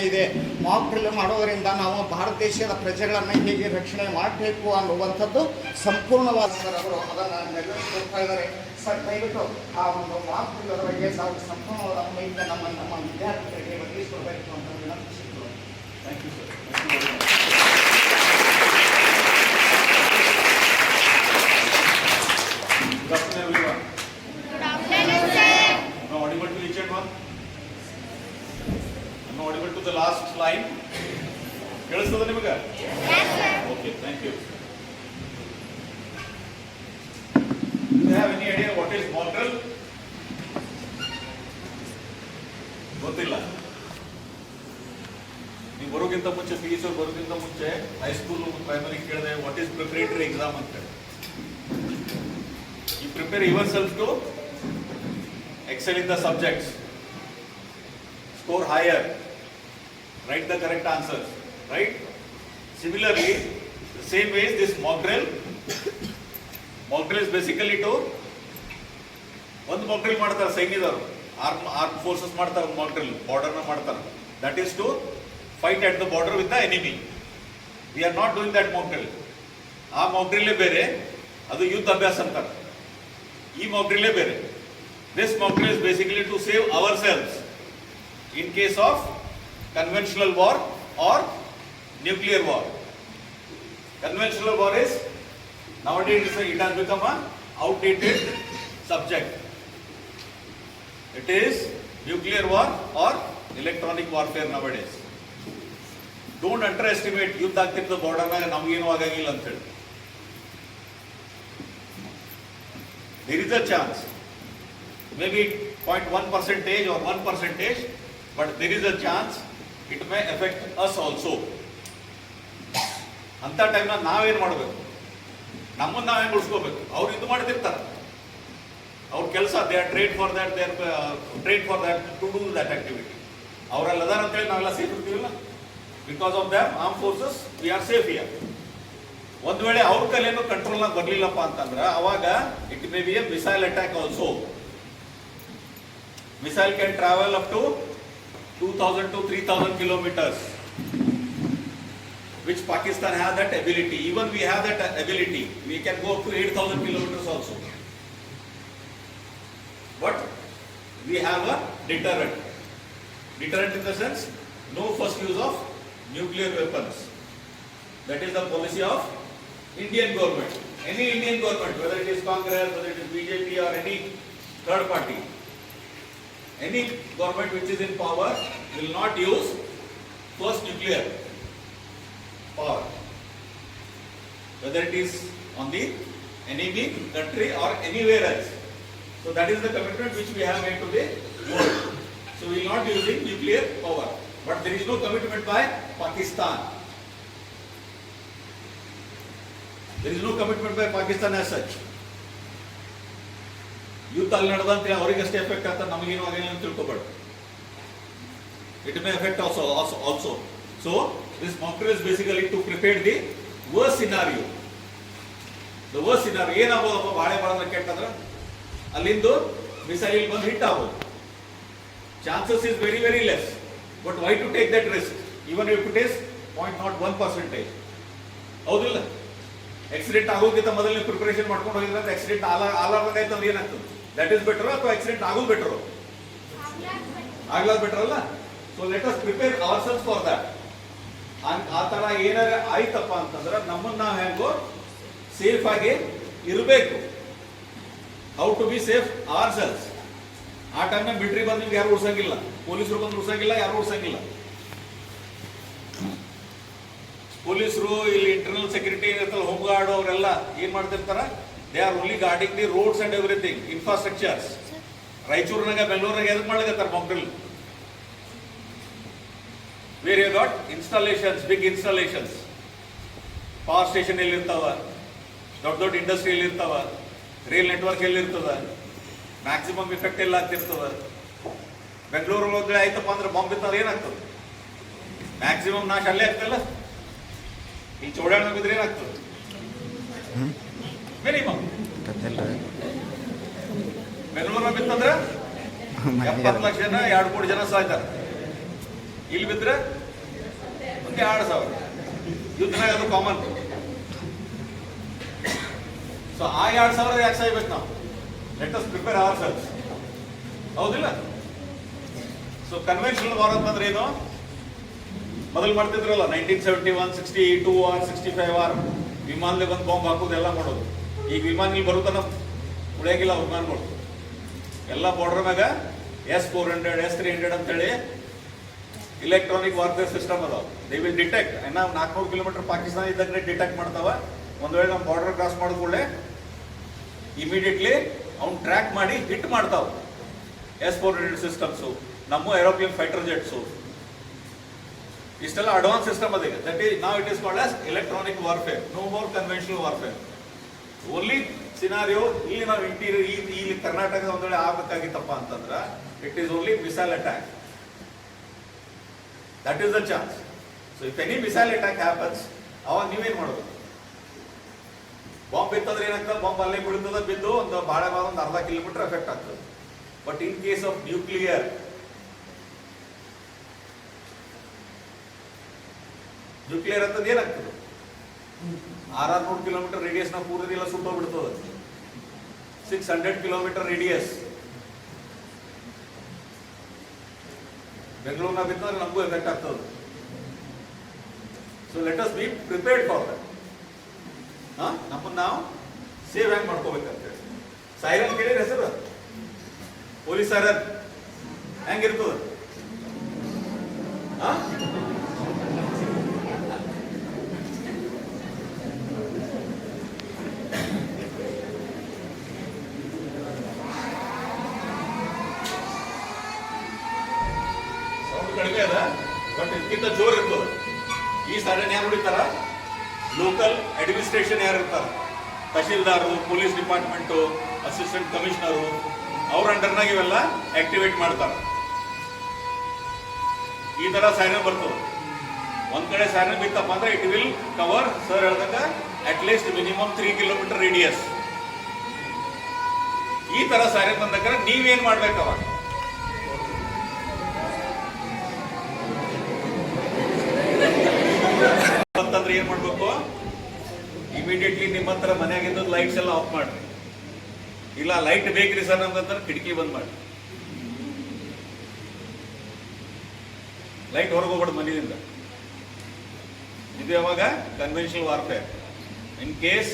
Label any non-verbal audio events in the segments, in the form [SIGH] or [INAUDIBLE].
ಇದೆ. Mach drill ಮಾಡೋದರಿಂದ ನಾವು ಭಾರತ ದೇಶದ ಪ್ರಜೆಗಳನ್ನು ಹೇಗೆ ರಕ್ಷಣೆ ಮಾಡಬೇಕು ಅನ್ನುವಂಥದ್ದು ಸಂಪೂರ್ಣವಾದ ಅವರು ಅದನ್ನು ನೆರವೇರಿಸ್ತಾ ಇದ್ದಾರೆ ಸರ್ ದಯವಿಟ್ಟು ಆ ಒಂದು ಮಾಕ್ ಡ್ರಿಲ್ ಬಗ್ಗೆ ತಾವು ಸಂಪೂರ್ಣವಾದ ನಮ್ಮ ನಮ್ಮ ವಿದ್ಯಾರ್ಥಿಗಳಿಗೆ ಒದಗಿಸಿಕೊಡ್ಬೇಕು ಅಂತ ವಿನಂತಿಸಿದ್ರು thank you sir Good afternoon, everyone. Am I audible to each and one? Am I audible to the last line? ಕೇಳಿಸ್ತದ ನಿಮಗೆ okay thank you you have any idea what is mock drill ಗೊತ್ತಿಲ್ಲ. ನೀವು ಬರೋಕ್ಕಿಂತ ಮುಂಚೆ P C ಬರೋಕ್ಕಿಂತ ಮುಂಚೆ high school primary ಕೇಳಿದೆ what is preparatory exam ಅಂತ ಈ prepare yourself to excel in the subjects score higher right the correct answer right similarly same ways this mock drill mock drill is basically to ಒಂದು mock drill ಮಾಡ್ತಾರೆ ಸೈನ್ಯದವರು. Arm arm forces ಮಾಡ್ತಾರೆ drill ಬಾರ್ಡರ್ನ ಮಾಡ್ತಾರೆ. That is to fight at the border with the enemy we are not doing that mock drill. ಆ ಮೌಂಟ್ರಿಲ್ಲೇ ಬೇರೆ, ಅದು ಯುದ್ಧ ಅಭ್ಯಾಸ ಅಂತಾರೆ. ಈ ಮೌಂಟ್ರಿಲ್ಲೇ ಬೇರೆ. This mock drill is basically to save ourselves in case of conventional war or nuclear war conventional war is now date it has become out outdated subject. It is nuclear war or electronic warfare nowadays don't underestimate ಯುದ್ಧ ಆಗ್ತಿದ್ದ ಬಾರ್ಡರ್ನಾಗ ನಮಗೇನು ಆಗಂಗಿಲ್ಲ ಅಂತೇಳಿ there is a chance, maybe 0.1 percentage or 1 percentage, but there is a chance it may affect us also. ಅಂತ ಟೈಮ್ನ ನಾವೇನು ಮಾಡಬೇಕು ನಮ್ಮನ್ನ ನಾವೇ ಉಳಿಸ್ಕೋಬೇಕು ಅವ್ರು ಇದು ಮಾಡ್ತಿರ್ತಾರೆ ಅವ್ರ ಕೆಲಸ they are trade for that they are trade for that to do that activity ಅವರೆಲ್ಲ ಅದಾರ ಅಂತೇಳಿ ನಾವೆಲ್ಲ safe ಇರ್ತೀವಿಲ್ಲ because of them arm forces we are safe here ಒಂದು ವೇಳೆ ಅವ್ರ ಕಲೇನು ಕಂಟ್ರೋಲ್ನಾಗ ಬರಲಿಲ್ಲಪ್ಪ ಅಂತಂದ್ರೆ ಅವಾಗ it may be a missile attack also missile can travel up to two thousand to three thousand kilometers which Pakistan has that ability. Even we have that ability. We can go up to 8,000 kilometers also. But we have a deterrent. Deterrent in the sense, no first use of nuclear weapons. That is the policy of Indian government. Any Indian government, whether it is Congress, whether it is BJP or any third party, any government which is in power will not use first nuclear power. Whether it is on the enemy country or anywhere else. So that is the commitment which we have made to the world. So we will not be using nuclear power. But there is no commitment by Pakistan. There is no commitment by Pakistan as such. ಯುದ್ಧ ಅಲ್ಲಿ ನಡೆದಂತೆ ಅವರಿಗಷ್ಟೇ effect ಆಗ್ತದೆ ನಮಗೇನು ಆಗೇನು ಅಂತ ತಿಳ್ಕೊಬೇಡ it may effect also also so this matter is basically to prepare the worst scenario the worst scenario ಏನಾಗ್ಬೋದಪ್ಪ ಬಾಳೆ ಬಾಳ ಕೆಟ್ಟಂದ್ರೆ ಅಲ್ಲಿಂದು ಮಿಸೈಲ್ ಬಂದು ಹಿಟ್ ಆಗ್ಬೋದು chances is very very less but why to take that risk even if it is point not one percentage ಹೌದಿಲ್ಲ. Accident ಆಗೋಕ್ಕಿಂತ ಮೊದಲನೇ preparation ಮಾಡ್ಕೊಂಡು ಹೋಗಿದ್ರೆ ಅಂತ ಆಕ್ಸಿಡೆಂಟ್ ಆಲ, ಆಲಾರ್ದಂಗೆ ಆಯ್ತು ಅಂದ್ರೆ ಏನಾಗ್ತದೆ? ದಟ್ ಇಸ್ ಬೆಟರ್ ಅಥವಾ ಆಕ್ಸಿಡೆಂಟ್ ಆಗೋದು ಬೆಟರ್ ಆಗ್ಲಾದ್ ಬೆಟರ್ ಅಲ್ಲ? So let us prepare ourselves for that ಆ ಥರ ಏನಾರ ಆಯ್ತಪ್ಪ ಅಂತಂದ್ರೆ ನಮ್ಮನ್ನ ನಾವು ಹೆಂಗೋ ಸೇಫ್ ಆಗಿ ಇರಬೇಕು. How to be safe ourselves ಆ ಟೈಮ್ನಾಗ ಬಿಟ್ರಿ ಬಂದು ನಿಮ್ಗೆ ಯಾರು ಉಡ್ಸಂಗಿಲ್ಲ ಪೊಲೀಸರು ಬಂದು ಉಡ್ಸಂಗಿಲ್ಲ ಯಾರು ಉಡ್ಸಂಗಿಲ್ಲ ಪೊಲೀಸರು ಇಲ್ಲಿ ಇಂಟರ್ನಲ್ ಸೆಕ್ಯೂರಿಟಿ ಇರ್ತಲ್ಲ ಹೋಮ್ ಗಾರ್ಡ್ ಅವರೆಲ್ಲ ಏನ್ ಮಾಡ್ತಿರ್ತಾರ? They are only guarding the roads and everything infrastructures ರಾಯಚೂರಿನಾಗ, ಬೆಂಗಳೂರಿನಾಗ ಎದಕ್ ಮಾಡ್ಲಿಕತ್ತಾರ mock drill where you got installations big installations power station ಎಲ್ಲಿರ್ತಾವ? ದೊಡ್ಡ ದೊಡ್ಡ ಇಂಡಸ್ಟ್ರಿ ಎಲ್ಲಿರ್ತಾವ? ರೇಲ್ ನೆಟ್ವರ್ಕ್ ಎಲ್ಲಿರ್ತದ? ಮ್ಯಾಕ್ಸಿಮಮ್ ಇಫೆಕ್ಟ್ ಎಲ್ಲ ಆಗ್ತಿರ್ತದ ಬೆಂಗಳೂರು ಹೋದ್ರೆ ಆಯ್ತಪ್ಪ ಅಂದ್ರೆ ಬಾಂಬ್ ಬಿತ್ತಂದ್ರೆ ಏನಾಗ್ತದೆ? ಮ್ಯಾಕ್ಸಿಮಮ್ ನಾಶ ಅಲ್ಲೇ ಆಗ್ತಲ್ಲ ಈ ಚೌಡಾಣ ಬಿದ್ರೆ ಏನಾಗ್ತದೆ? ಮಿನಿಮಮ್ ಬೆಂಗಳೂರ ಬಿತ್ತಂದ್ರೆ ಎಪ್ಪತ್ತು ಲಕ್ಷ ಜನ ಎರಡು ಕೋಟಿ ಜನ ಸಾಯ್ತಾರೆ. ಇಲ್ಲಿ ಬಿದ್ರೆ ಒಂದು ಎರಡು ಸಾವಿರ. ಯುದ್ಧನಾಗ ಅದು ಕಾಮನ್ ಸೊ ಆ ಎರಡು ಸಾವಿರ ಯಾಕೆ ಸಾಯ್ಬೇಕು ನಾವು? Let us prepare ourselves ಹೌದಿಲ್ಲ? ಸೊ ಕನ್ವೆನ್ಷನಲ್ ವಾರ್ ಅಂತಂದ್ರೆ ಏನು? ಮೊದಲು ಮಾಡ್ತಿದ್ರಲ್ಲ nineteen seventy one sixty two or sixty five or ವಿಮಾನದಲ್ಲಿ ಬಂದು ಬಾಂಬ್ ಹಾಕೋದು ಎಲ್ಲ ಮಾಡೋದು. ಈಗ ವಿಮಾನ ಇಲ್ಲಿ ಬರುತ್ತಾನ ಉಳಿಯಂಗಿಲ್ಲ ವಿಮಾನಗಳು ಎಲ್ಲ ಬಾರ್ಡರ್ ಮ್ಯಾಗ S four hundred S three hundred ಅಂತೇಳಿ ಇಲೆಕ್ಟ್ರಾನಿಕ್ ವಾರ್ಫೇರ್ ಸಿಸ್ಟಮ್ ಅದಾವ. ದೇ ವಿಲ್ ಡಿಟೆಕ್ಟ್ ನಾವು ನಾಲ್ಕುನೂರು ಕಿಲೋಮೀಟರ್ ಪಾಕಿಸ್ತಾನ ಇದ್ದಂಗೆ ಡಿಟೆಕ್ಟ್ ಮಾಡ್ತಾವ. ಒಂದು ವೇಳೆ ನಮ್ಮ ಬಾರ್ಡರ್ ಕ್ರಾಸ್ ಮಾಡಿದ ಕೂಡಲೇ ಇಮಿಡಿಯೇಟ್ಲಿ ಅವ್ನು ಟ್ರ್ಯಾಕ್ ಮಾಡಿ ಹಿಟ್ ಮಾಡ್ತಾವ. ಎಸ್ ಫೋರ್ ಹಂಡ್ರೆಡ್ ಸಿಸ್ಟಮ್ಸು ನಮ್ಮ ಏರೋಪ್ಲೇನ್ ಫೈಟರ್ ಜೆಟ್ಸು ಇಷ್ಟೆಲ್ಲ ಅಡ್ವಾನ್ಸ್ ಸಿಸ್ಟಮ್ ಅದೇ. ದಟ್ ಈಸ್ ನಾವ್ it is called as electronic warfare no more conventional warfare only scenario ಇಲ್ಲಿ ನಾವು ಇಂಟೀರಿಯರ್ ಈ ಇಲ್ಲಿ ಕರ್ನಾಟಕದ ಒಂದ್ ವೇಳೆ ಆಗ್ಬೇಕಾಗಿತ್ತಪ್ಪ ಅಂತಂದ್ರೆ it is only missile attack that is the chance so if any missile attack happens ಅವಾಗ ನೀವೇನ್ ಮಾಡೋದು ಬಾಂಬ್ ಬಿತ್ತಂದ್ರೆ ಏನಾಗ್ತದೆ ಬಾಂಬ್ ಅಲ್ಲೇ ಬಿಡ್ತದ ಬಿದ್ದು ಒಂದು ಬಹಳ ಒಂದು ಅರ್ಧ ಕಿಲೋಮೀಟರ್ ಎಫೆಕ್ಟ್ ಆಗ್ತದೆ. But in case of nuclear nuclear ಅಂತದ್ದು ಏನಾಗ್ತದೆ? ಆರಾರ್ನೂರು ಕಿಲೋಮೀಟರ್ ರೇಡಿಯಸ್ನ ಪೂರ್ತಿಲ್ಲ ಸುಟ್ಟೋಗ್ಬಿಡ್ತದೆ ಸಿಕ್ಸ್ ಹಂಡ್ರೆಡ್ ಕಿಲೋಮೀಟರ್ ರೇಡಿಯಸ್ ಬೆಂಗಳೂರಿನ ಬಿತ್ತಂದ್ರೆ ನಮಗೂ ಎಫೆಕ್ಟ್ ಆಗ್ತದೆ. So let us be prepared for that ನಮ್ಮನ್ನ ನಾವು ಸೇವ್ ಹ್ಯಾಂಗ್ ಮಾಡ್ಕೋಬೇಕಂತ ಹೇಳಿ ಸೈರನ್ ಕೇಳಿದ್ರೆ ಹೆಸರು? ಪೊಲೀಸ್ ಸೈರನ್ ಹೆಂಗಿರ್ತದ? ಅಡ್ಮಿನಿಸ್ಟ್ರೇಷನ್ ಯಾರು ಇರ್ತಾರ? ತಹಶೀಲ್ದಾರು, ಪೊಲೀಸ್ ಡಿಪಾರ್ಟ್ಮೆಂಟು, ಅಸಿಸ್ಟೆಂಟ್ ಕಮಿಷನರು, ಅವ್ರ ಅಂಡರ್ನಾಗ ಇವೆಲ್ಲ ಆಕ್ಟಿವೇಟ್ ಮಾಡ್ತಾರೆ. ಈ ತರ ಸೈನ್ ಬರ್ತದೆ. ಒಂದ್ ಕಡೆ ಸೈನ್ ಬಿತ್ತಪ್ಪ ಅಂದ್ರೆ ಇಟ್ ವಿಲ್ ಕವರ್ ಸರ್ ಹೇಳ್ದಾಗ at least minimum three kilometer radius ಈ ತರ ಸೈನ್ ಬಂದಾಗ ನೀವೇನ್ ಮಾಡ್ಬೇಕು ಏನ್ ಮಾಡ್ಬೇಕು? ಇಮಿಡಿಯೇಟ್ಲಿ ನಿಮ್ಮ ಮನೆಯಾಗಿದ್ದು ಲೈಟ್ಸ್ ಎಲ್ಲ ಆಫ್ ಮಾಡ್ರಿ. ಇಲ್ಲ ಲೈಟ್ ಬೇಕ್ರಿ ಸರ್ ಅಂತಂದ್ರೆ ಕಿಟಕಿ ಬಂದ್ ಮಾಡಿ ಲೈಟ್ ಹೊರಗೋಗ್ಬಾರ್ದು ಮನೆಯಿಂದ. ಇದು ಯಾವಾಗ? Conventional warfare in case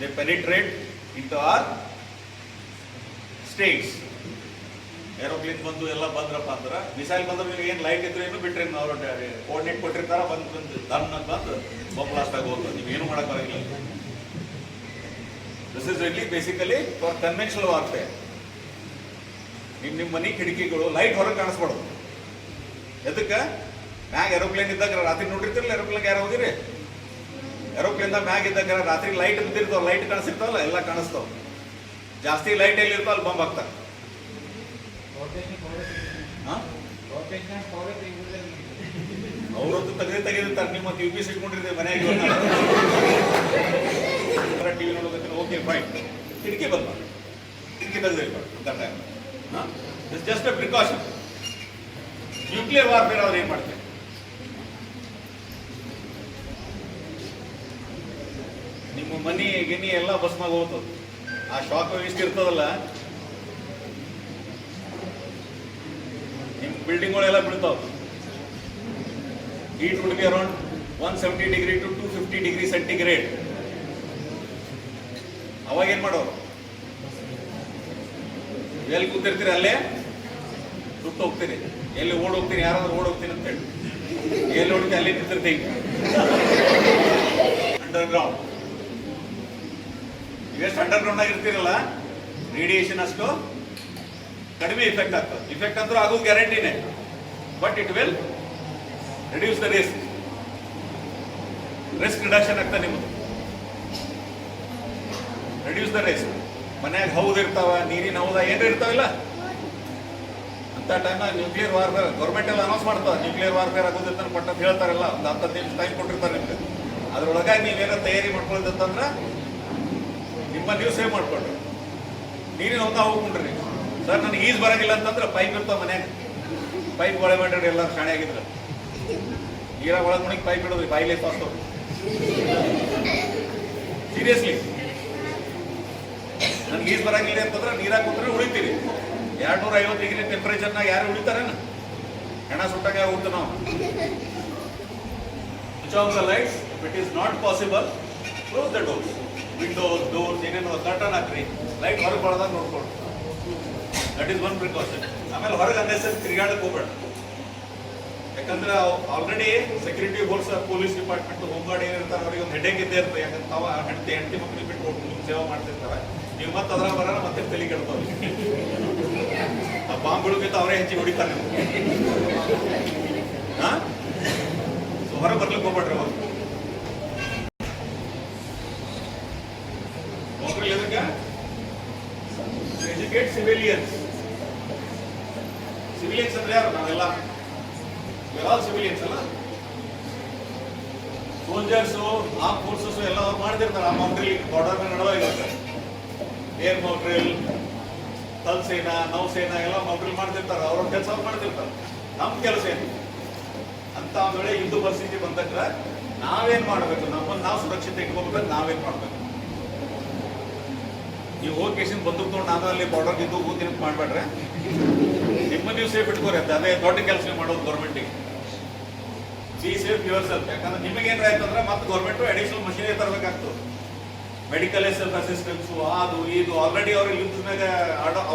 they penetrate into our states aeroplane ಬಂದು ಎಲ್ಲ ಬಂದ್ರಪ್ಪ ಅಂದ್ರೆ ಮಿಸೈಲ್ ಬಂದ್ರೆ ನೀವು ಏನು ಲೈಟ್ ಇದ್ರೆ ಏನು ಬಿಟ್ರಿ ಅವ್ರು ಕೋರ್ಡಿನೇಟ್ ಕೊಟ್ಟಿರ್ತಾರ, ಬಂದು ಬಂದು ಅಂತ ಬಂದು ಬಾಂಬ್ ಬ್ಲಾಸ್ಟ್ ಆಗಿ ಹೋಗ್ತದೆ. ನೀವೇನು ಮಾಡೋಕ್ಕಾಗಿಲ್ಲ this is readily basically for conventional warfare ನಿಮ್ಮ ನಿಮ್ಮ ಮನೆ ಕಿಟಕಿಗಳು ಲೈಟ್ ಹೊರಗೆ ಕಾಣಿಸ್ಬಾರ್ದು ಎದಕ್ಕೆ? ಮ್ಯಾಗ ಏರೋಪ್ಲೇನ್ ಇದ್ದಾಗ ರಾತ್ರಿ ನೋಡಿರ್ತಿರಲ್ಲ ಏರೋಪ್ಲೇನ್ ಯಾರು ಹೋಗಿರಿ? ಏರೋಪ್ಲೇನ್ದಾಗ ಮ್ಯಾಗ ಇದ್ದಾಗ ರಾತ್ರಿ ಲೈಟ್ ಬಿದ್ದಿರ್ತಾವ ಲೈಟ್ ಕಾಣಿಸಿರ್ತಾವಲ್ಲ ಎಲ್ಲ ಕಾಣಿಸ್ತಾವ. ಜಾಸ್ತಿ ಲೈಟ್ ಎಲ್ಲಿ ಇರ್ತಾವ ಅಲ್ಲಿ ಬಂಬ್ ಹಾಕ್ತಾರೆ. ಅವ್ರದ್ದು ತೆಗೆದು ತೆಗೆದಿರ್ತಾರೆ ನಿಮ್ಮ ಯು ಪಿ ಸಿಟ್ಕೊಂಡಿರ್ತೀವಿ ಮನೆಯಾಗ [LAUGHS] ಟಿವಿ ನೋಡೋದಕ್ಕೆ ಓಕೆ ಫೈನ್ ಕಿಟಕಿ ಬಂದ ಕಿಟಕಿ ತೆಗೆದಿರ್ಬಾರ್ದು it's just a precaution nuclear warfare ಅವ್ರು ಏನು ಮಾಡ್ತಾರೆ? ನಿಮ್ಮ ಮನಿ, ಗಿನಿ ಎಲ್ಲ ಬಸ್ಮಾಗ ಹೋಗ್ತದೆ. ಆ ಶಾಕ್ ಇಷ್ಟ ಇರ್ತದಲ್ಲ? ನಿಮ್ಮ ಬಿಲ್ಡಿಂಗ್ಗಳೆಲ್ಲ ಬೀಳ್ತಾವ heat would be around one seventy degree to two fifty degree centigrade ಅವಾಗ ಏನ್ ಮಾಡೋರು? ಎಲ್ಲಿ ಕೂತಿರ್ತೀರಿ ಅಲ್ಲೇ? ಸುಟ್ಟು ಹೋಗ್ತೀರಿ ಎಲ್ಲಿ ಓಡ್ ಹೋಗ್ತೀನಿ, ಯಾರಾದ್ರೂ ಓಡ್ ಹೋಗ್ತೀನಿ ಅಂತ ಹೇಳಿ. ಎಲ್ಲಿ ಹೋಗ್ತೀನಿ ಅಲ್ಲಿ ನಿಂತಿರ್ತೀನಿ ಅಂಡರ್ ಗ್ರೌಂಡ್ ಎಷ್ಟು ಅಂಡರ್ ಗ್ರೌಂಡ್ ಆಗಿರ್ತೀರಲ್ಲ? ರೇಡಿಯೇಷನ್ ಅಷ್ಟು ಕಡಿಮೆ ಇಫೆಕ್ಟ್ ಆಗ್ತದೆ. ಇಫೆಕ್ಟ್ ಅಂದ್ರೂ ಅದು ಗ್ಯಾರಂಟಿನೇ but it will reduce the risk risk reduction ಆಗ್ತದೆ ನಿಮ್ಮದು ರಿಡ್ಯೂಸ್ ದ ರೇಸ್ ಮನ್ಯಾಗ ಹೌದು ಇರ್ತಾವ, ನೀರಿನ ಹೌದ ಏನು ಇರ್ತಾವಿಲ್ಲ? ಅಂತ ಟೈಮ್ನಾಗ ನ್ಯೂಕ್ಲಿಯರ್ ವಾರ್ಫೇರ್ ಗೌರ್ಮೆಂಟ್ ಎಲ್ಲ ಅನೌನ್ಸ್ ಮಾಡ್ತಾವ. ನ್ಯೂಕ್ಲಿಯರ್ ವಾರ್ಫೇರ್ ಆಗೋದಿತ್ತ ಪಟ್ಟ ಅಂತ ಹೇಳ್ತಾರಲ್ಲ, ಒಂದು ಹತ್ತು ಹದಿನೈದು ಟೈಮ್ ಕೊಟ್ಟಿರ್ತಾರೆ ನಿಮ್ಗೆ. ಅದ್ರೊಳಗಾಗಿ ನೀವೇನೋ ತಯಾರಿ ಮಾಡ್ಕೊಳ್ಳೋದಂತಂದ್ರೆ ನಿಮ್ಮ ನೀವು ಸೇವ್ ಮಾಡ್ಕೊಳ್ರಿ. ನೀರಿನ ಹೌದ ಹೋಗ್ಕೊಂಡ್ರಿ ಸರ್ ನನಗೆ ಈಜ್ ಬರಂಗಿಲ್ಲ ಅಂತಂದ್ರೆ ಪೈಪ್ ಇರ್ತಾವ ಮನ್ಯಾಗ. ಪೈಪ್ ಒಳಗೆ ಮಾಡ್ರಿ ಎಲ್ಲ ಶಾಣೆ ಆಗಿದ್ರೆ. ನೀರಾಗ ಒಳಗೆ ಮುಣಿಗೆ ಪೈಪ್ ಇಡೋದ್ರಿ ಬಾಯಿಲೆ ಫಾಸ್ಟ್ ಸೀರಿಯಸ್ಲಿ ನನ್ಗೆ ಈಜ್ ಬರಂಗಿಲ್ಲ ಅಂತಂದ್ರೆ ನೀರಾಗ ಕೂತ್ರೆ ಉಳಿತೀರಿ ಎರಡು ನೂರ ಐವತ್ತು ಡಿಗ್ರಿ ಟೆಂಪರೇಚರ್ನಾಗ ಯಾರು ಉಳಿತಾರೇನ ಹೆಣ ಸುಟ್ಟಾಗ ಹೋಗ್ತು ನಾವು. Switch off the lights it is not possible close the doors windows doors ಏನೇನು ಕರ್ಟನ್ ಹಾಕ್ರಿ. ಲೈಟ್ ಹೊರಗೆ ಬರೋದಾಗ ನೋಡ್ಕೊಂಡು ದಟ್ ಈಸ್ ಒನ್ ಪ್ರಿಕಾಷನ್ ಆಮೇಲೆ ಹೊರಗೆ ಅನ್ನೆಸರಿ ತಿರುಗಾಡಕ್ಕೆ ಹೋಗ್ಬೇಡ. ಯಾಕಂದ್ರೆ already security force police department home guard ಏನಿರ್ತಾರೆ ಅವ್ರಿಗೆ ಒಂದು ಹೆಡ್ಡೇಕ್ ಇದ್ದೇ ಇರ್ತದೆ. ಯಾಕಂದ್ರೆ ತಾವ ಹೆಂಡತಿ ಹೆಂಡತಿ ಮಕ್ಕಳಿಗೆ ಬಿಟ್ಟು ಹೋಗಿ ಸೇವೆ ಮಾಡ್ತಿರ್ತಾರೆ. ನೀವು ಮತ್ತೆ ಅದ್ರ ಬರೋಣ, ಮತ್ತೆ ತಲೆ ಕೆಡ್ಬೋದು ಆ ಬಾಂಬ್ಗಳಿಗಿಂತ ಅವರೇ ಹೆಚ್ಚಿಗೆ ಹೊಡಿತಾರೆ ಹಾ ಸೊ ಹೊರಗೆ ಬರ್ಲಿಕ್ಕೆ ಹೋಗ್ಬೇಡ್ರಿ ಅವಾಗ. ಎಜುಕೇಟ್ ಸಿವಿಲಿಯನ್ಸ್ ಸಿವಿಲಿಯನ್ಸ್ ಅಂದ್ರೆ ಯಾರು? ನಾವೆಲ್ಲ. ಆಲ್ ಸಿವಿಲಿಯನ್ಸ್ ಅಲ್ಲ? ಸೋಲ್ಜರ್ಸು ಆ ಫೋರ್ಸಸ್ ಎಲ್ಲ ಅವ್ರು ಮಾಡ್ತಿರ್ತಾರೆ. ಆ ಮೌಂಟ್ರಿ ಬಾರ್ಡರ್ ನಡುವೆ ಇರುತ್ತೆ. ಏರ್ ಮೌಂಟ್ರಿಲ್ ಥಲ್ ಸೇನಾ ನೌಸೇನಾ ಎಲ್ಲ ಮೌಂಟ್ರಿಲ್ ಮಾಡ್ತಿರ್ತಾರೆ ಅವ್ರ ಕೆಲಸ ಮಾಡ್ತಿರ್ತಾರೆ. ನಮ್ಮ ಕೆಲಸ ಏನು? ಅಂತ ಒಂದು ವೇಳೆ ಯುದ್ಧ ಪರಿಸ್ಥಿತಿ ಬಂದಾಗ ನಾವೇನ್ ಮಾಡಬೇಕು? ನಮ್ಮನ್ನ ನಾವು ಸುರಕ್ಷಿತ ಇಟ್ಕೋಬೇಕು ನಾವೇನ್ ಮಾಡ್ಬೇಕು? ನೀವು ಹೋಗಿ ಕೇಸಿನ ಬಂದೂಕ್ ತೊಗೊಂಡು ನಾನು ಅಲ್ಲಿ ಬಾರ್ಡರ್ ಇದ್ದು ಊದಿನ ಮಾಡ್ಬೇಡ್ರೆ? ನಿಮ್ಮ ನೀವು ಸೇಫ್ ಇಟ್ಕೋರಿ ಅಂತ. ಅದೇ ದೊಡ್ಡ ಕೆಲಸ ಮಾಡೋದು ಗೌರ್ಮೆಂಟಿಗೆ ಸಿ ಸೇಫ್ ಯುವರ್ ಸೆಲ್ಫ್ ಯಾಕಂದ್ರೆ ನಿಮಗೆ ಏನಾರ ಆಯ್ತಂದ್ರೆ ಮತ್ತೆ ಗೌರ್ಮೆಂಟು ಅಡಿಷನಲ್ ಮಷಿನರಿ ತರಬೇಕಾಗ್ತದೆ. ಮೆಡಿಕಲ್ ಸೆಲ್ಫ್ ಅಸಿಸ್ಟೆನ್ಸು ಅದು, ಇದು ಆಲ್ರೆಡಿ ಅವ್ರಿಗೆ ಯೂತ್ನಾಗ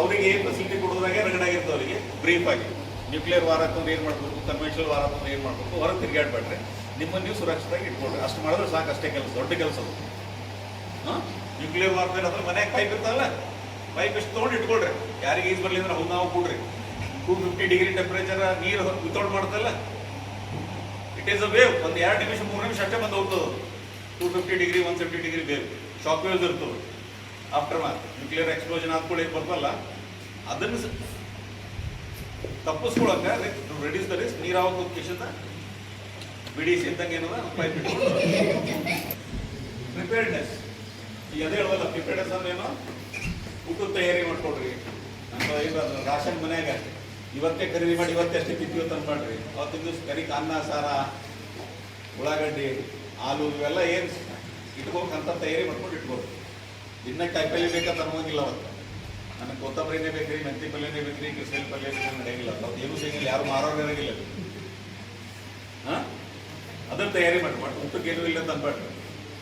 ಅವರಿಗೆ ಏನು ಫೆಸಿಲಿಟಿ ಕೊಡೋದಾಗೆ ರಗಡಾಗಿರ್ತದೆ ಅವರಿಗೆ ಬ್ರೀಫ್ ಆಗಿ. ನ್ಯೂಕ್ಲಿಯರ್ ವಾರ ಅಂತಂದ್ರೆ ಏನು ಮಾಡ್ಬೇಕು? ಕನ್ವೆನ್ಷನಲ್ ವಾರ ಅಂತಂದ್ರೆ ಏನು ಮಾಡ್ಬೇಕು? ಹೊರಗೆ ತಿರುಗಾಡ್ಬೇಡ್ರೆ ನಿಮ್ಮನ್ನು ನೀವು ಸುರಕ್ಷಿತವಾಗಿ ಇಟ್ಕೊಳ್ರಿ. ಅಷ್ಟು ಮಾಡಿದ್ರೆ ಸಾಕು, ಅಷ್ಟೇ ಕೆಲಸ, ದೊಡ್ಡ ಕೆಲಸ ಅದು. ನ್ಯೂಕ್ಲಿಯರ್ ವಾರ್ಫೇರ್ ಅಂದ್ರೆ ಮನ್ಯಾಗ ಪೈಪ್ ಇರ್ತಾವಲ್ಲ? ಪೈಪ್ ಎಷ್ಟು ತೊಗೊಂಡು ಇಟ್ಕೊಳ್ರಿ. ಯಾರಿಗೆ ಈಜ್ ಬರ್ಲಿ ಅಂದ್ರೆ ನಾವು ಕೂಡ್ರಿ. ಟೂ ಫಿಫ್ಟಿ ಡಿಗ್ರಿ ಟೆಂಪರೇಚರ್ ನೀರು ವಿತೌಟ್ ಮಾಡ್ತಲ್ಲ? ಇಟ್ ಈಸ್ ಅ ವೇವ್ ಒಂದು ಎರಡು ನಿಮಿಷ, ಮೂರು ನಿಮಿಷ ಅಷ್ಟೇ ಬಂದು ಹೋಗ್ತದೆ two fifty degree one seventy degree wave shock waves ಇರ್ತವೆ. ಆಫ್ಟರ್ ಮ್ಯಾತ್ ನ್ಯೂಕ್ಲಿಯರ್ ಎಕ್ಸ್ಪ್ಲೋಷನ್ ಆದ್ಕೊಳ್ಳಿ ಬರ್ತಲ್ಲ. ಅದನ್ನು ತಪ್ಪಿಸ್ಕೊಳಕ್ಕೆ ತಪ್ಪಿಸ್ಕೊಳಕ್ಕೆ ರೆಡ್ಯೂಸ್ ದ ರಿಸ್ಕ್ ನೀರಾವ ಕಿಶನ್ ಬಿಡಿಸಿ ಇದ್ದಂಗೆ ಏನದ? ಪೈಪ್ ಪ್ರಿಪೇರ್ಡ್ನೆಸ್ ಈಗ ಅದೇ ಹೇಳೋಲ್ಲ ಪ್ರಿಪೇರ್ಡ್ನೆಸ್ ಅಂದ್ರೆ ಏನು? ಊಟದ ತಯಾರಿ ಮಾಡ್ಕೊಡ್ರಿ ನಮ್ಮ ರಾಷನ್ ಮನ್ಯಾಗ ಇವತ್ತೇ ಖರೀದಿ ಮಾಡಿ ಇವತ್ತೇ ಅಷ್ಟೇ ತಿಂತೀವಿ ಅಂತ ಮಾಡ್ರಿ ಅವತ್ತಿನ ದಿವಸ ಕರಿ ಅನ್ನ ಸಾರ, ಉಳ್ಳಾಗಡ್ಡಿ, ಆಲೂ ಇವೆಲ್ಲ ಏನು ಇಟ್ಕೋಬೇಕಂತ ತಯಾರಿ ಮಾಡ್ಕೊಂಡು ಇಟ್ಬೋದು ಇನ್ನ ಪಲ್ಯ ಬೇಕಂತ ಅನ್ನೋಂಗಿಲ್ಲ ಅವತ್ತು. ನನಗೆ ಕೊತ್ತಂಬರಿನೇ ಬೇಕ್ರಿ ಮೆಂತಿ ಪಲ್ಯನೇ ಬೇಕ್ರಿ ಕೃಷಿ ಪಲ್ಯ ಬೇಕ್ರಿ ನಡೆಯಂಗಿಲ್ಲ ಅವತ್ತು ಏನು ಸಿಗಂಗಿಲ್ಲ ಯಾರು ಮಾರೋರು ಇರಂಗಿಲ್ಲ ಹಾಂ? ಅದನ್ನ ತಯಾರಿ ಮಾಡ್ಕೊಂಡು ಮಾಡಿ ಊಟಕ್ಕೆ ಏನೂ ಇಲ್ಲ ಅಂತ ಅನ್ಬೇಡ್ರಿ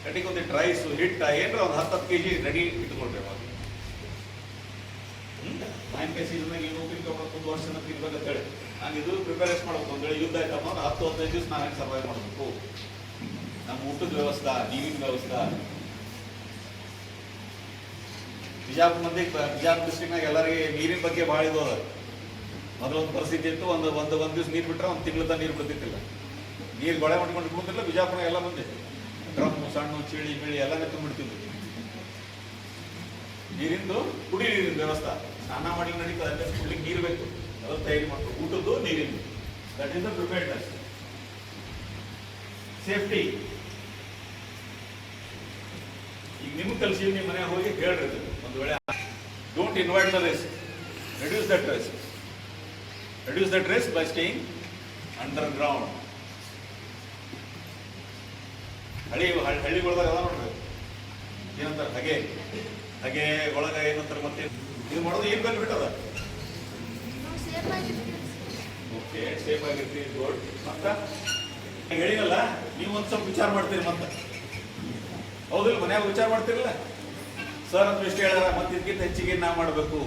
ಕಟ್ಟಿಗೆ ಒಂದು ರೈಸು ಹಿಟ್ಟ ಏನ್ರ ಒಂದು ಹತ್ತು ಹತ್ತು ಕೆ ಜಿ ರೆಡಿ ಇಟ್ಕೊಳ್ರಿ ಅವಾಗ ಕೆ ಸೀಸನ್ನಾಗ ಏನು ತಿನ್ಕೊಬೇಕು ಒಂದು ವರ್ಷ ತಿನ್ಬೇಕಂತ ಹೇಳಿ ನಾನು ಇದು ಪ್ರಿಪೇರೇಷನ್ ಮಾಡ್ಬೇಕು ಅಂತೇಳಿ. ಯುದ್ಧ ಆಯ್ತಮ್ಮ ಹತ್ತು ಹದಿನೈದು ದಿವಸ ನಾನು ಸರ್ವೈವ್ ಮಾಡಬೇಕು? ನಮ್ಮ ಊಟದ ವ್ಯವಸ್ಥೆ, ನೀರಿನ ವ್ಯವಸ್ಥೆ. ಬಿಜಾಪುರ ಮಂದಿ ಬಿಜಾಪುರ ಡಿಸ್ಟ್ರಿಕ್ನಾಗ ಎಲ್ಲರಿಗೆ ನೀರಿನ ಬಗ್ಗೆ ಭಾಳ ಇದು ಅದ. ಮೊದಲೊಂದು ಪರಿಸ್ಥಿತಿ ಇತ್ತು, ಒಂದು ಒಂದು ಒಂದು ದಿವಸ ನೀರು ಬಿಟ್ರೆ ಒಂದು ತಿಂಗಳ ನೀರು ಬರ್ತಿತ್ತಿಲ್ಲ ನೀರು ಗೊಳೆ ಮಾಡ್ಕೊಂಡು ಕುಂತಿಲ್ಲ ಬಿಜಾಪುರ ಎಲ್ಲ ಮಂದಿ ಡ್ರಮ್, ಸಣ್ಣ, ಚೀಳಿ, ಬೀಳಿ ಎಲ್ಲ ತುಂಬಿಡ್ತಿದ್ವು ನೀರಿಂದು, ಕುಡಿ ನೀರಿನ ವ್ಯವಸ್ಥೆ. ಸ್ನಾನ ಮಾಡಿ ನಡೀತದೆ ಕುಡ್ಲಿಕ್ಕೆ ನೀರು ಬೇಕು. ಅದನ್ನು ತಯಾರಿ ಮಾಡ್ಬೇಕು ಊಟದ್ದು ನೀರಿಂದು. That is the preparedness safety ಈಗ ನಿಮ್ಗೆ ಕಲಿಸಿ ನಿಮ್ಮ ಮನೆಗೆ ಹೋಗಿ ಹೇಳ್ರಿ. ಒಂದು ವೇಳೆ don't invite the rays reduce that rays reduce that rays by staying underground ಹಳ್ಳಿ ಹಳ್ಳಿ- ಹಳ್ಳಿಗಳ್ದಾಗ ಅದ ನೋಡ್ರಿ. ಏನಂತಾರೆ? ಹಗೆ. ಹಗೆ ಒಳಗ ಏನಂತಾರೆ ಮತ್ತೆ? ನೀವು ಮಾಡೋದು ಏನು ಬೆನಿಫಿಟ್ ಬಿಟ್ಟದ? ಓಕೆ ಸೇಫ್ ಆಗಿರ್ತೀವಿ ಗುಡ್ ಮತ್ತೆ? ಹೇಳಿರಲ್ಲ ನೀವು ಒಂದು ಸ್ವಲ್ಪ ವಿಚಾರ ಮಾಡ್ತೀರಿ ಮತ್ತೆ. ಹೌದಿಲ್ಲ ಮನ್ಯಾಗ ವಿಚಾರ ಮಾಡ್ತಿರಲ್ಲ ಸರ್ ಅಂತ ಇಷ್ಟು ಹೇಳ್ಯಾರ, ಮತ್ತೆ ಇದಕ್ಕಿಂತ ಹೆಚ್ಚಿಗೆ ನಾ ಮಾಡಬೇಕು?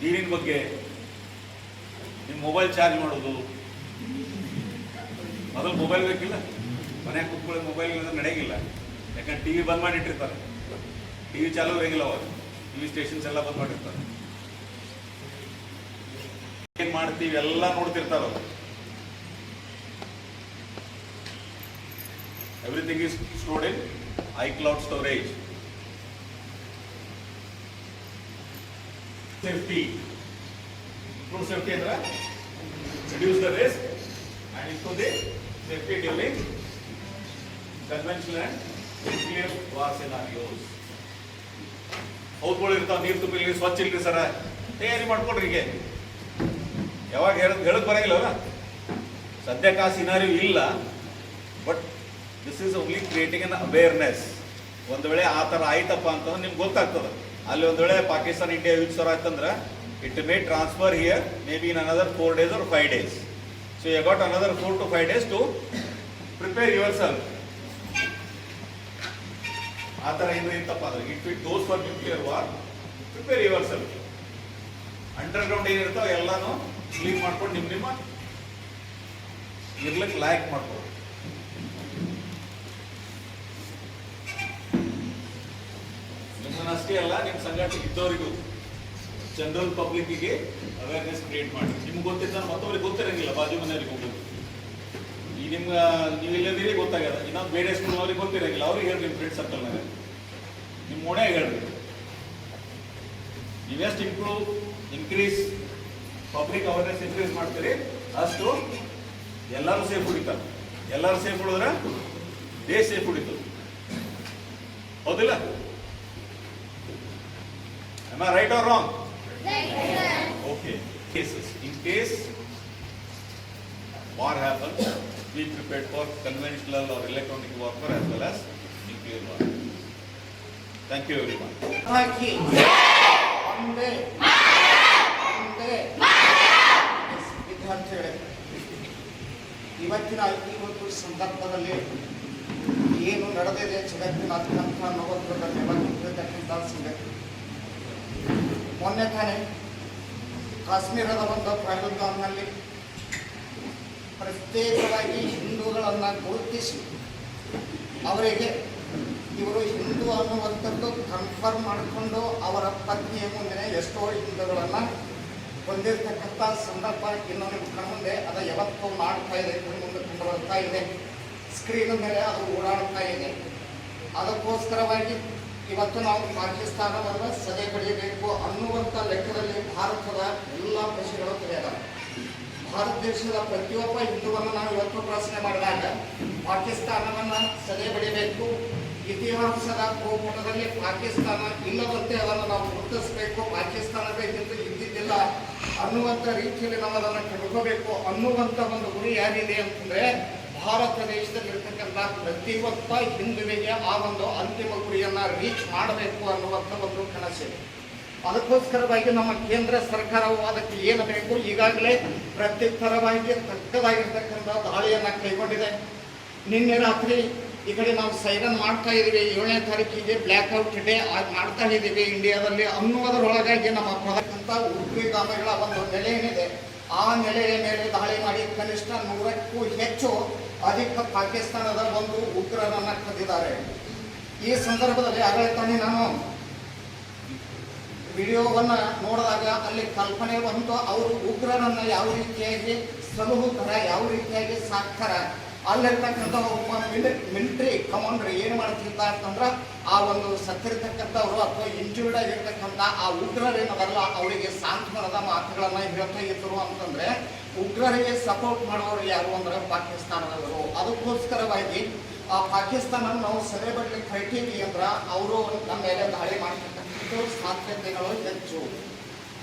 ನೀರಿನ ಬಗ್ಗೆ ನಿಮ್ಮ ಮೊಬೈಲ್ ಚಾರ್ಜ್ ಮಾಡೋದು. ಮೊದಲು ಮೊಬೈಲ್ ಬೇಕಿಲ್ಲ. ಮನ್ಯಾಗ ಕುತ್ಕೊಳ್ಳಿ ಮೊಬೈಲ್ ನಡೆಯಂಗಿಲ್ಲ. ಯಾಕಂದ್ರೆ ಟಿವಿ ಬಂದ್ ಮಾಡಿ ಇಟ್ಟಿರ್ತಾರೆ ಟಿವಿ ಚಾಲು ಇರಂಗಿಲ್ಲ ಅವಾಗ. ಟಿವಿ ಸ್ಟೇಷನ್ಸ್ ಎಲ್ಲ ಬಂದ್ ಮಾಡಿರ್ತಾರೆ. ಏನ್ ಮಾಡ್ತೀವಿ? ಎಲ್ಲ ನೋಡ್ತಿರ್ತಾರ is stored in a cloud storage safety food safety ಅಂದ್ರೆ reduce the risk and improve the safety during conventional and nuclear war scenarios. ಹೌದ್ಗಳು ಇರ್ತಾವ, ನೀರು ತುಂಬಿಲ್ರಿ ಸ್ವಚ್ಛ ಇಲ್ರಿ ಸರ. ತಯಾರಿ ಮಾಡ್ಕೊಡ್ರಿ ಈಗ ಯಾವಾಗ ಹೇಳಕ್ ಬರಂಗಿಲ್ಲ ಸದ್ಯಕ್ಕೆ ಆ ಸಿನಾರಿಯೋ ಇಲ್ಲ. This is only creating an awareness ಒಂದು ವೇಳೆ ಆ ಥರ ಆಯ್ತಪ್ಪ ಅಂತಂದ್ರೆ ನಿಮ್ಗೆ ಗೊತ್ತಾಗ್ತದೆ. ಅಲ್ಲಿ ಒಂದು ವೇಳೆ ಪಾಕಿಸ್ತಾನ ಇಂಡಿಯಾ ಯೂಸ್ ಸರ್ ಆಯ್ತಂದ್ರೆ it may transfer here may be in another four days or five days so you got another four to five days to prepare yourself ಆ ಥರ ಏನು ಇತ್ತಪ್ಪ ಅಂದ್ರೆ it with those for nuclear war prepare yourself underground ಏನಿರ್ತಾವೆ ಎಲ್ಲಾನು clean ಮಾಡ್ಕೊಂಡು ನಿಮ್ಮ ನಿಮ್ಮ ಇರ್ಲಿಕ್ಕೆ ಲಾಯಕ್ ಮಾಡ್ಬೋದು. ನಿಮ್ಮನ್ನಷ್ಟೇ ಅಲ್ಲ ನಿಮ್ಮ ಸಂಘಟನೆ ಇದ್ದವರಿಗೂ ಜನರಲ್ ಪಬ್ಲಿಕ್ಕಿಗೆ ಅವೇರ್ನೆಸ್ ಕ್ರಿಯೇಟ್ ಮಾಡಿ. ನಿಮ್ಗೆ ಗೊತ್ತಿದ್ದ ಮತ್ತೊಬ್ಬರಿಗೆ ಗೊತ್ತಿರಂಗಿಲ್ಲ, ಬಾಜು ಮನೆಯವ್ರಿಗೆ ಹೋಗೋದು. ಈ ನಿಮ್ಮ ನೀವು ಇಲ್ಲದಿರಿ ಗೊತ್ತಾಗದ ಇನ್ನೊಂದು ಬೇರೆ ಸ್ಕೂಲ್ ಅವ್ರಿಗೆ ಗೊತ್ತಿರಂಗಿಲ್ಲ. ಅವ್ರಿಗೆ ಹೇಳಿ ನಿಮ್ಮ ಫ್ರೆಂಡ್ ಸರ್ಕಲ್ನಾಗ ನಿಮ್ಮ ಓಣೆ ಹೇಳ್ರಿ. ನೀವೆಷ್ಟು improve increase public awareness increase ಮಾಡ್ತೀರಿ, ಅಷ್ಟು ಎಲ್ಲರೂ ಸೇಫ್ ಉಳಿತಾರೆ ಎಲ್ಲರೂ ಸೇಫ್ ಉಳಿದ್ರೆ ದೇಶ ಸೇಫ್ ಉಳಿತು ಹೌದಿಲ್ಲ? Am I right or wrong? Right. Okay. Cases. In case war happens, be prepared for conventional or electronic warfare as well as nuclear war. Thank you everyone. ಹಾಕಿ ಒಂದೇ ಒಂದೇ ವಿದ್ಯಾರ್ಥಿಗಳೇ ಇವತ್ತಿನ ಈ ಒಂದು ಸಂದರ್ಭದಲ್ಲಿ ಏನು ನಡೆದಿದೆ ಜಗತ್ತಿನಾದ್ಯಂತ ನವತ್ವದ ನೆಲವಿರ್ತಕ್ಕಂಥ ಸಂಗತಿ ಮೊನ್ನೆ ತಾನೆ ಕಾಶ್ಮೀರದ ಒಂದು ಪಹಲ್ಗಾಮ್ನಲ್ಲಿ ಪ್ರತ್ಯೇಕವಾಗಿ ಹಿಂದೂಗಳನ್ನು ಗುರುತಿಸಿ ಅವರಿಗೆ ಇವರು ಹಿಂದೂ ಅನ್ನುವಂಥದ್ದು ಕನ್ಫರ್ಮ್ ಮಾಡಿಕೊಂಡು ಅವರ ಪತ್ನಿಯ ಮುಂದೆ ಎಷ್ಟೋ ಹಿಂದೂಗಳನ್ನು ಹೊಂದಿರತಕ್ಕಂಥ ಸಂದರ್ಭ ಇನ್ನೊಂದು ನಿಮ್ಮ ಕಣ್ಮುಂದೆ ಅದು ಯಾವತ್ತೂ ಮಾಡ್ತಾ ಇದೆ ಮುಂದೆ ಕಂಡು ಬರ್ತಾ ಇದೆ. ಸ್ಕ್ರೀನ್ ಮೇಲೆ ಅದು ಓಡಾಡ್ತಾ ಇದೆ. ಅದಕ್ಕೋಸ್ಕರವಾಗಿ ಇವತ್ತು ನಾವು ಪಾಕಿಸ್ತಾನವನ್ನು ಸದೆ ಪಡೆಯಬೇಕು ಅನ್ನುವಂಥ ಲೆಕ್ಕದಲ್ಲಿ ಭಾರತದ ಎಲ್ಲ ಪ್ರಶ್ನೆಗಳು ತಿಳಿಯಲ್ಲ ಭಾರತ ದೇಶದ ಪ್ರತಿಯೊಬ್ಬ ಹಿಂದೂವನ್ನು ನಾವು ಇವತ್ತು ಪ್ರಶ್ನೆ ಮಾಡಿದಾಗ ಪಾಕಿಸ್ತಾನವನ್ನು ಸದೆ ಪಡೆಯಬೇಕು ಇತಿಹಾಸದ ಭೂಪಟದಲ್ಲಿ ಪಾಕಿಸ್ತಾನ ಇಲ್ಲದಂತೆ ಅದನ್ನು ನಾವು ಗುರುತಿಸಬೇಕು. ಪಾಕಿಸ್ತಾನ ಹಿಂದೆ ಇದ್ದಿದ್ದಿಲ್ಲ ಅನ್ನುವಂಥ ರೀತಿಯಲ್ಲಿ ನಾವು ಅದನ್ನು ಕಂಡುಕೋಬೇಕು ಅನ್ನುವಂಥ ಒಂದು ಗುರಿ ಯಾರಿದೆ ಅಂತಂದ್ರೆ ಭಾರತ ದೇಶದಲ್ಲಿ ಇರ್ತಕ್ಕಂಥ ಪ್ರತಿಯೊಬ್ಬ ಹಿಂದುವಿಗೆ ಆ ಒಂದು ಅಂತಿಮ ಗುರಿಯನ್ನ ರೀಚ್ ಮಾಡಬೇಕು ಅನ್ನುವಂಥ ಒಂದು ಕನಸಿದೆ ಅದಕ್ಕೋಸ್ಕರವಾಗಿ ನಮ್ಮ ಕೇಂದ್ರ ಸರ್ಕಾರವು ಅದಕ್ಕೆ ಏನು ಬೇಕು ಈಗಾಗಲೇ ಪ್ರತ್ಯುತ್ತರವಾಗಿ ತಕ್ಕದಾಗಿರ್ತಕ್ಕಂಥ ದಾಳಿಯನ್ನು ಕೈಗೊಂಡಿದೆ. ನಿನ್ನೆ ರಾತ್ರಿ ಈ ಕಡೆ ನಾವು ಸೈರನ್ ಮಾಡ್ತಾ ಇದ್ದೀವಿ. ಏಳನೇ ತಾರೀಕಿಗೆ ಬ್ಲ್ಯಾಕ್ ಔಟ್ ಡೇ ಮಾಡ್ತಾ ಇದ್ದೀವಿ ಇಂಡಿಯಾದಲ್ಲಿ ಅನ್ನುವುದರೊಳಗಾಗಿ ನಮ್ಮ ಪ್ರಧಾನಂತ ಉಗ್ರಗಾಮಿಗಳ ಒಂದು ನೆಲೆ ಏನಿದೆ, ಆ ನೆಲೆಯ ಮೇಲೆ ದಾಳಿ ಮಾಡಿ ಕನಿಷ್ಠ ನೂರಕ್ಕೂ ಹೆಚ್ಚು ಅಧಿಕ ಪಾಕಿಸ್ತಾನದ ಒಂದು ಉಗ್ರರನ್ನ ಕದ್ದಿದ್ದಾರೆ ಈ ಸಂದರ್ಭದಲ್ಲಿ ಆಗಲೇ ತಾನೇ ನಾನು ವಿಡಿಯೋವನ್ನ ನೋಡಿದಾಗ ಅಲ್ಲಿ ಕಲ್ಪನೆ ಬಂತು, ಅವರು ಉಗ್ರರನ್ನ ಯಾವ ರೀತಿಯಾಗಿ ಸಲಹುತ್ತರ ಯಾವ ರೀತಿಯಾಗಿ ಸಾಕ್ತಾರ? ಅಲ್ಲಿರ್ತಕ್ಕಂಥ ಒಬ್ಬ ಮಿಲಿಟರಿ ಕಮಾಂಡರ್ ಏನು ಮಾಡ್ತಿದ್ದ ಅಂತಂದ್ರೆ, ಆ ಒಂದು ಸತ್ತಿರ್ತಕ್ಕಂಥವ್ರು ಅಥವಾ ಇಂಜೂರ್ಡ್ ಆಗಿರ್ತಕ್ಕಂಥ ಆ ಉಗ್ರರೇನದಲ್ಲ, ಅವರಿಗೆ ಸಾಂತ್ವನದ ಮಾತುಗಳನ್ನು ಹೇಳ್ತಾ ಇದ್ರು ಅಂತಂದ್ರೆ ಉಗ್ರರಿಗೆ ಸಪೋರ್ಟ್ ಮಾಡೋರು ಯಾರು ಅಂದ್ರೆ ಪಾಕಿಸ್ತಾನದವರು. ಅದಕ್ಕೋಸ್ಕರವಾಗಿ ಆ ಪಾಕಿಸ್ತಾನ ನಾವು ಸೆರೆ ಬಡ್ಲಿಕ್ಕೆ ಹೊರಟೀವಿ ಅಂದ್ರೆ ಅವರು ನಮ್ಮ ಮೇಲೆ ದಾಳಿ ಮಾಡ್ತಕ್ಕಂಥದ್ದು ಸಾಧ್ಯತೆಗಳು ಹೆಚ್ಚು.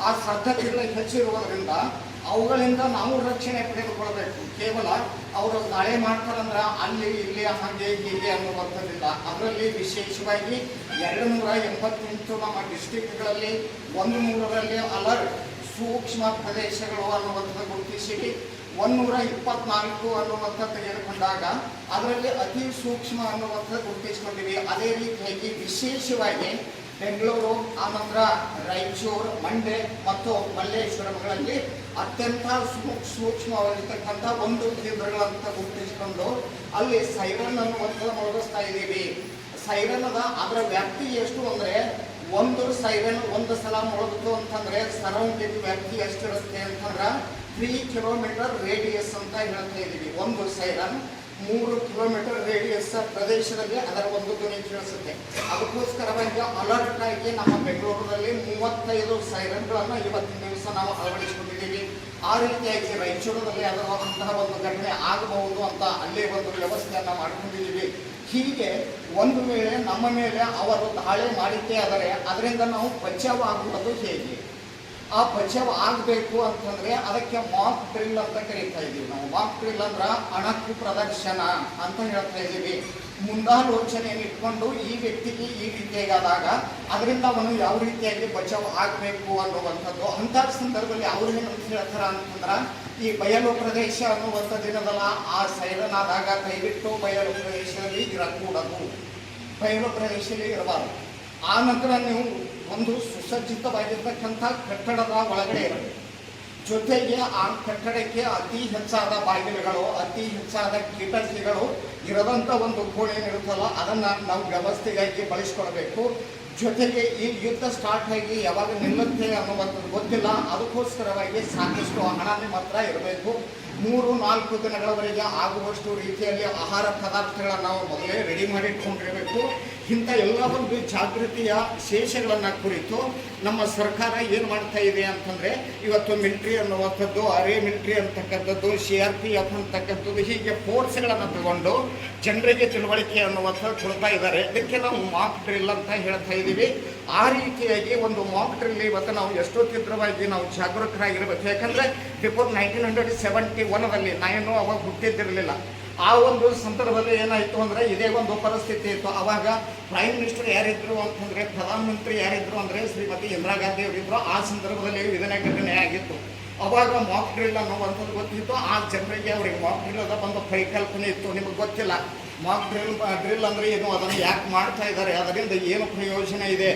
ಆ ಸಾಧ್ಯತೆಗಳು ಹೆಚ್ಚಿರುವುದರಿಂದ ಅವುಗಳಿಂದ ನಾವು ರಕ್ಷಣೆ ಪಡೆದುಕೊಳ್ಬೇಕು ಕೇವಲ ಅವರು ದಾಳಿ ಮಾಡ್ತಾರಂದ್ರ ಅಲ್ಲಿ, ಇಲ್ಲಿ, ಹಾಗೆ, ಹೀಗೆ ಅನ್ನುವಂಥದ್ದಿಲ್ಲ ಅದರಲ್ಲಿ ವಿಶೇಷವಾಗಿ ಎರಡು ನೂರ ಎಂಬತ್ತೆಂಟು ನಮ್ಮ ಡಿಸ್ಟಿಕ್ಗಳಲ್ಲಿ ಒಂದು ನೂರರಲ್ಲಿ ಅಲರ್ಟ್ ಸೂಕ್ಷ್ಮ ಪ್ರದೇಶಗಳು ಅನ್ನುವಂಥದ್ದು ಗುರುತಿಸಿ ಒಂದೂರ ಇಪ್ಪತ್ನಾಲ್ಕು ಅನ್ನುವಂಥ ತೆಗೆದುಕೊಂಡಾಗ ಅದರಲ್ಲಿ ಅತಿ ಸೂಕ್ಷ್ಮ ಅನ್ನುವಂಥದ್ದು ಗುರುತಿಸಿಕೊಂಡಿವಿ ಅದೇ ರೀತಿಯಾಗಿ ವಿಶೇಷವಾಗಿ ಬೆಂಗಳೂರು ಆನಂತರ ರಾಯಚೂರು, ಮಂಡ್ಯ ಮತ್ತು ಮಲ್ಲೇಶ್ವರಂಗಳಲ್ಲಿ ಅತ್ಯಂತ ಸೂಕ್ಷ್ಮವಾಗಿರ್ತಕ್ಕಂಥ ಒಂದು ಕೇಂದ್ರಗಳಂತ ಗುರುತಿಸಿಕೊಂಡು ಅಲ್ಲಿ ಸೈರನ್ ಅನ್ನುವಂಥದ್ದು ಮೊಳಗಿಸ್ತಾ ಇದ್ದೀವಿ. ಸೈರನ್ ಅದ ಅದರ ವ್ಯಾಪ್ತಿ ಎಷ್ಟು ಅಂದ್ರೆ ಒಂದು ಸೈರನ್ ಒಂದು ಸಲ ಮೊಳಗಿತು ಅಂತಂದ್ರೆ ಸರೌಂಡಿಂಗ್ ವ್ಯಾಪ್ತಿ ಎಷ್ಟಿರುತ್ತೆ ಅಂತಂದ್ರೆ ತ್ರೀ ಕಿಲೋಮೀಟರ್ ರೇಡಿಯಸ್ ಅಂತ ಹೇಳ್ತಾ ಇದ್ದೀವಿ ಒಂದು ಸೈರನ್ ಮೂರು ಕಿಲೋಮೀಟರ್ ರೇಡಿಯಸ್ ಪ್ರದೇಶದಲ್ಲಿ ಅದರ ಒಂದು ಧ್ವನಿ ಕೇಳಿಸುತ್ತೆ. ಅದಕ್ಕೋಸ್ಕರವಾಗಿ ಅಲರ್ಟ್ ಆಗಿ ನಮ್ಮ ಬೆಂಗಳೂರಿನಲ್ಲಿ ಮೂವತ್ತೈದು ಸೈರನ್ಗಳನ್ನು ಇವತ್ತಿನ ದಿವಸ ನಾವು ಅಳವಡಿಸಿಕೊಂಡಿದ್ದೀವಿ. ಆ ರೀತಿಯಾಗಿ ರಾಯಚೂರಿನಲ್ಲಿ ಅದರ ಅಂತಹ ಒಂದು ಘಟನೆ ಆಗಬಹುದು ಅಂತ ಅಲ್ಲೇ ಒಂದು ವ್ಯವಸ್ಥೆಯನ್ನು ಮಾಡಿಕೊಂಡಿದ್ದೀವಿ. ಹೀಗೆ ಒಂದು ವೇಳೆ ನಮ್ಮ ಮೇಲೆ ಅವರು ದಾಳಿ ಮಾಡಿದ್ದೇ ಆದರೆ ಅದರಿಂದ ನಾವು ಬಚಾವ್ ಆಗುವುದು ಹೇಗೆ? ಆ ಬಚಾವ್ ಆಗಬೇಕು ಅಂತಂದ್ರೆ ಅದಕ್ಕೆ ಮಾಕ್ ಡ್ರಿಲ್ ಅಂತ ಕರೀತಾ ಇದೀವಿ ನಾವು. ಮಾಕ್ ಡ್ರಿಲ್ ಅಂದ್ರೆ ಅಣಕು ಪ್ರದರ್ಶನ ಅಂತ ಹೇಳ್ತಾ ಇದ್ದೀವಿ. ಮುಂದಾಲೋಚನೆಯನ್ನು ಇಟ್ಕೊಂಡು ಈ ವ್ಯಕ್ತಿಗೆ ಈ ರೀತಿಯಾದಾಗ ಅದರಿಂದ ಅವನು ಯಾವ ರೀತಿಯಾಗಿ ಬಚಾವ್ ಆಗಬೇಕು ಅನ್ನುವಂಥದ್ದು ಅಂಥ ಸಂದರ್ಭದಲ್ಲಿ ಅವ್ರು ಏನಂತ ಹೇಳ್ತಾರೆ ಅಂತಂದ್ರ ಈ ಬಯಲು ಪ್ರದೇಶ ಅನ್ನುವಂಥ ದಿನದಲ್ಲ ಆ ಸೈರನಾದಾಗ ದಯವಿಟ್ಟು ಬಯಲು ಪ್ರದೇಶದಲ್ಲಿ ಇರಕೂಡದು. ಬಯಲು ಪ್ರದೇಶದಲ್ಲಿ ಇರಬಾರದು. ಆ ನಂತರ ನೀವು ಒಂದು ಸುಸಜ್ಜಿತವಾಗಿರ್ತಕ್ಕಂಥ ಕಟ್ಟಡದ ಒಳಗಡೆ ಇರಬೇಕು. ಜೊತೆಗೆ ಆ ಕಟ್ಟಡಕ್ಕೆ ಅತಿ ಹೆಚ್ಚಾದ ಬಾಗಿಲುಗಳು, ಅತಿ ಹೆಚ್ಚಾದ ಕಿಟಕಿಗಳು ಇರದಂಥ ಒಂದು ಕೋಣೆ ಇರುತ್ತಲ್ಲ, ಅದನ್ನು ನಾವು ವ್ಯವಸ್ಥೆಗಾಗಿ ಬಳಸ್ಕೊಳ್ಬೇಕು. ಜೊತೆಗೆ ಈ ಯುದ್ಧ ಸ್ಟಾರ್ಟ್ ಆಗಿ ಯಾವಾಗ ನಿಲ್ಲುತ್ತೆ ಅನ್ನುವಂಥದ್ದು ಗೊತ್ತಿಲ್ಲ. ಅದಕ್ಕೋಸ್ಕರವಾಗಿ ಸಾಕಷ್ಟು ಹಣನೇ ಮಾತ್ರ ಇರಬೇಕು. ಮೂರು, ನಾಲ್ಕು ದಿನಗಳವರೆಗೆ ಆಗುವಷ್ಟು ರೀತಿಯಲ್ಲಿ ಆಹಾರ ಪದಾರ್ಥಗಳನ್ನು ನಾವು ಮೊದಲೇ ರೆಡಿ ಮಾಡಿಟ್ಕೊಂಡಿರಬೇಕು. ಇಂಥ ಎಲ್ಲ ಒಂದು ಜಾಗೃತಿಯ ಶೇಷಗಳನ್ನು ಕುರಿತು ನಮ್ಮ ಸರ್ಕಾರ ಏನು ಮಾಡ್ತಾ ಇದೆ ಅಂತಂದರೆ, ಇವತ್ತು ಮಿಲ್ಟ್ರಿ ಅನ್ನುವಂಥದ್ದು ಅರೆ ಮಿಲ್ಟ್ರಿ ಅಂತಕ್ಕಂಥದ್ದು, ಸಿ ಆರ್ ಪಿ ಎಫ್ ಅಂತಕ್ಕಂಥದ್ದು ಹೀಗೆ ಫೋರ್ಸ್ಗಳನ್ನು ತಗೊಂಡು ಜನರಿಗೆ ತಿಳುವಳಿಕೆ ಅನ್ನುವಂಥದ್ದು ಕೊಡ್ತಾ ಇದ್ದಾರೆ. ಇದಕ್ಕೆ ನಾವು ಮಾಕ್ ಡ್ರಿಲ್ ಅಂತ ಹೇಳ್ತಾ ಇದ್ದೀವಿ ಆ ರೀತಿಯಾಗಿ ಒಂದು ಮಾಕ್ ಡ್ರಿಲ್ ಇವತ್ತು ನಾವು ಎಷ್ಟೋ ತೀವ್ರವಾಗಿ ನಾವು ಜಾಗರೂಕರಾಗಿರ್ಬೇಕು. ಯಾಕಂದರೆ ಬಿಫೋರ್ ನೈನ್ಟೀನ್ ಹಂಡ್ರೆಡ್ ಸೆವೆಂಟಿ ಒನ್ನಲ್ಲಿ ನಾನು ಅವಾಗ ಹುಟ್ಟಿದ್ದಿರಲಿಲ್ಲ. ಆ ಒಂದು ಸಂದರ್ಭದಲ್ಲಿ ಏನಾಯಿತು ಅಂದರೆ ಇದೇ ಒಂದು ಪರಿಸ್ಥಿತಿ ಇತ್ತು. ಆವಾಗ ಪ್ರೈಮ್ ಮಿನಿಸ್ಟರ್ ಯಾರಿದ್ರು ಅಂತಂದರೆ ಪ್ರಧಾನಮಂತ್ರಿ ಯಾರಿದ್ರು ಅಂದರೆ, ಶ್ರೀಮತಿ ಇಂದಿರಾ ಗಾಂಧಿ ಅವರಿದ್ರು ಆ ಸಂದರ್ಭದಲ್ಲಿ ಇದನ್ನೇ ಘಟನೆ ಆಗಿತ್ತು. ಅವಾಗ ಮಾಕ್ ಡ್ರಿಲ್ ಅನ್ನುವಂಥದ್ದು ಗೊತ್ತಿತ್ತು. ಆ ಜನರಿಗೆ ಅವ್ರಿಗೆ ಮಾಕ್ ಡ್ರಿಲ್ ಅದ ಒಂದು ಪರಿಕಲ್ಪನೆ ಇತ್ತು. ನಿಮಗೆ ಗೊತ್ತಿಲ್ಲ. ಮಾಕ್ ಡ್ರಿಲ್ ಡ್ರಿಲ್ ಅಂದರೆ ಏನು? ಅದನ್ನು ಯಾಕೆ ಮಾಡ್ತಾ ಇದ್ದಾರೆ? ಅದರಿಂದ ಏನು ಪ್ರಯೋಜನ ಇದೆ?